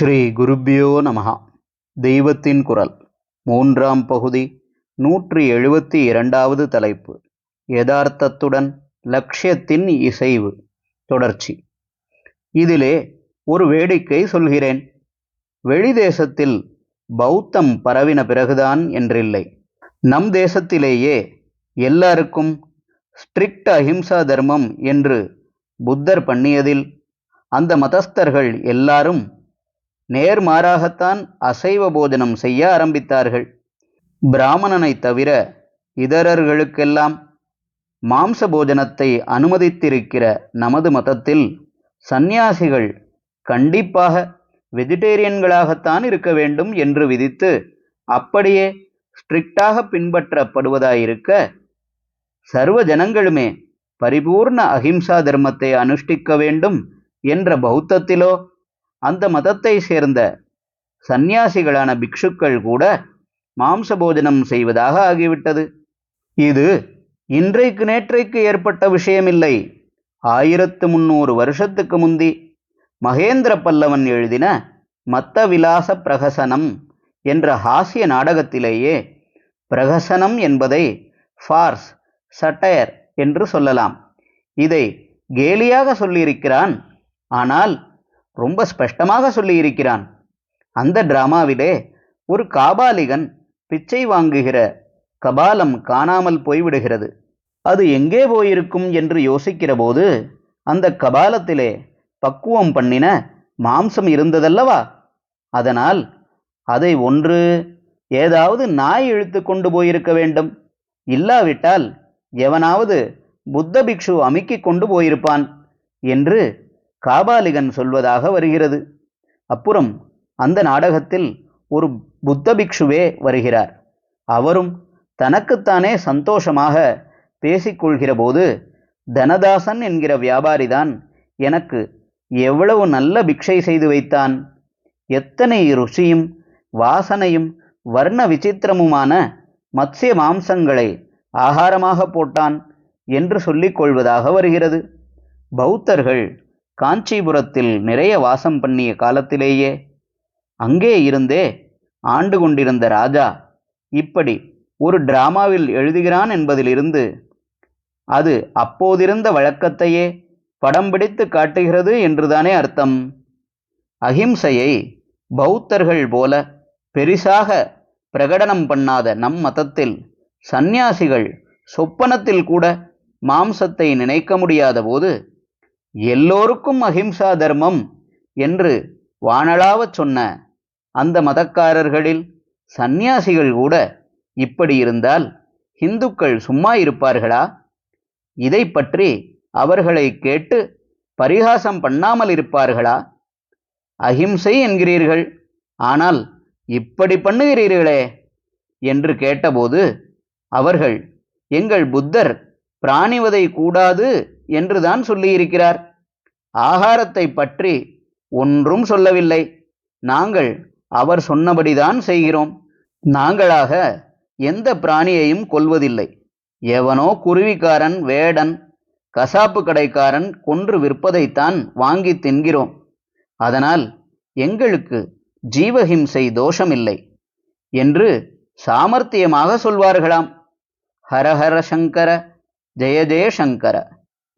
ஸ்ரீ குருப்பியோ நமஹா. தெய்வத்தின் குரல். மூன்றாம் பகுதி நூற்றி எழுபத்தி இரண்டாவது தலைப்பு. யதார்த்தத்துடன் லட்சியத்தின் இசைவு. தொடர்ச்சி. இதிலே ஒரு வேடிக்கை சொல்கிறேன். வெளிதேசத்தில் பௌத்தம் பரவின பிறகுதான் என்றில்லை. நம் தேசத்திலேயே எல்லாருக்கும் ஸ்ட்ரிக்ட் அஹிம்சா தர்மம் என்று புத்தர் பண்ணியதில் அந்த மதஸ்தர்கள் எல்லாரும் நேர்மாறாகத்தான் அசைவ போஜனம் செய்ய ஆரம்பித்தார்கள். பிராமணனை தவிர இதரர்களுக்கெல்லாம் மாம்ச போஜனத்தை அனுமதித்திருக்கிற நமது மதத்தில் சந்நியாசிகள் கண்டிப்பாக வெஜிடேரியன்களாகத்தான் இருக்க வேண்டும் என்று விதித்து அப்படியே ஸ்ட்ரிக்டாக பின்பற்றப்படுவதாயிருக்க சர்வ ஜனங்களுமே பரிபூர்ண அஹிம்சா தர்மத்தை அனுஷ்டிக்க வேண்டும் என்ற பௌத்தத்திலோ அந்த மதத்தை சேர்ந்த சந்நியாசிகளான பிக்ஷுக்கள் கூட மாம்ச போஜனம் செய்வதாக ஆகிவிட்டது. இது இன்றைக்கு நேற்றைக்கு ஏற்பட்ட விஷயமில்லை. ஆயிரத்து முன்னூறு வருஷத்துக்கு முந்தி மகேந்திர பல்லவன் எழுதின மத்த விலாச பிரகசனம் என்ற ஹாஸ்ய நாடகத்திலேயே பிரகசனம் என்பதை ஃபார்ஸ் சட்டையர் என்று சொல்லலாம். இதை கேலியாக சொல்லியிருக்கிறான். ஆனால் ரொம்ப ஸ்பஷ்டமாக சொல்லியிருக்கிறான். அந்த டிராமாவிலே ஒரு காபாலிகன் பிச்சை வாங்குகிற கபாலம் காணாமல் போய்விடுகிறது. அது எங்கே போயிருக்கும் என்று யோசிக்கிறபோது அந்த கபாலத்திலே பக்குவம் பண்ணின மாம்சம் இருந்ததல்லவா? அதனால் அதை ஒன்று ஏதாவது நாய் இழுத்து கொண்டு போயிருக்க வேண்டும். இல்லாவிட்டால் எவனாவது புத்த பிக்ஷு அமுக்கி கொண்டு போயிருப்பான் என்று காபாலிகன் சொல்வதாக வருகிறது. அப்புறம் அந்த நாடகத்தில் ஒரு புத்த பிக்ஷுவே வருகிறார். அவரும் தனக்குத்தானே சந்தோஷமாக பேசிக்கொள்கிற போது தனதாசன் என்கிற வியாபாரிதான் எனக்கு எவ்வளவு நல்ல பிக்ஷை செய்து வைத்தான். எத்தனை ருசியும் வாசனையும் வர்ண விசித்திரமுமான மத்ஸ்ய மாம்சங்களை ஆகாரமாக போட்டான் என்று சொல்லிக் கொள்வதாக வருகிறது. பௌத்தர்கள் காஞ்சிபுரத்தில் நிறைய வாசம் பண்ணிய காலத்திலேயே அங்கே இருந்தே ஆண்டு கொண்டிருந்த ராஜா இப்படி ஒரு டிராமாவில் எழுதுகிறான் என்பதிலிருந்து அது அப்போதிருந்த வழக்கத்தையே படம் பிடித்து காட்டுகிறது என்றுதானே அர்த்தம். அஹிம்சையை பௌத்தர்கள் போல பெரிசாக பிரகடனம் பண்ணாத நம் மதத்தில் சந்நியாசிகள் சொப்பனத்தில் கூட மாம்சத்தை நினைக்க முடியாத போது எல்லோருக்கும் அஹிம்சா தர்மம் என்று வானளாவச் சொன்ன அந்த மதக்காரர்களில் சந்நியாசிகள் கூட இப்படி இருந்தால் இந்துக்கள் சும்மா இருப்பார்களா? இதை பற்றி அவர்களை கேட்டு பரிகாசம் பண்ணாமல் இருப்பார்களா? அஹிம்சை என்கிறீர்கள் ஆனால் இப்படி பண்ணுகிறீர்களே என்று கேட்டபோது அவர்கள் எங்கள் புத்தர் பிராணிவதை கூடாது என்றுதான் சொல்லியிருக்கிறார். ஆகாரத்தை பற்றி ஒன்றும் சொல்லவில்லை. நாங்கள் அவர் சொன்னபடிதான் செய்கிறோம். நாங்களாக எந்த பிராணியையும் கொல்வதில்லை. எவனோ குருவிக்காரன் வேடன் கசாப்பு கடைக்காரன் கொன்று விற்பதைத்தான் வாங்கி தின்கிறோம். அதனால் எங்களுக்கு ஜீவஹிம்சை தோஷமில்லை என்று சாமர்த்தியமாக சொல்வார்களாம். ஹரஹர சங்கர ஜெய ஜெயசங்கர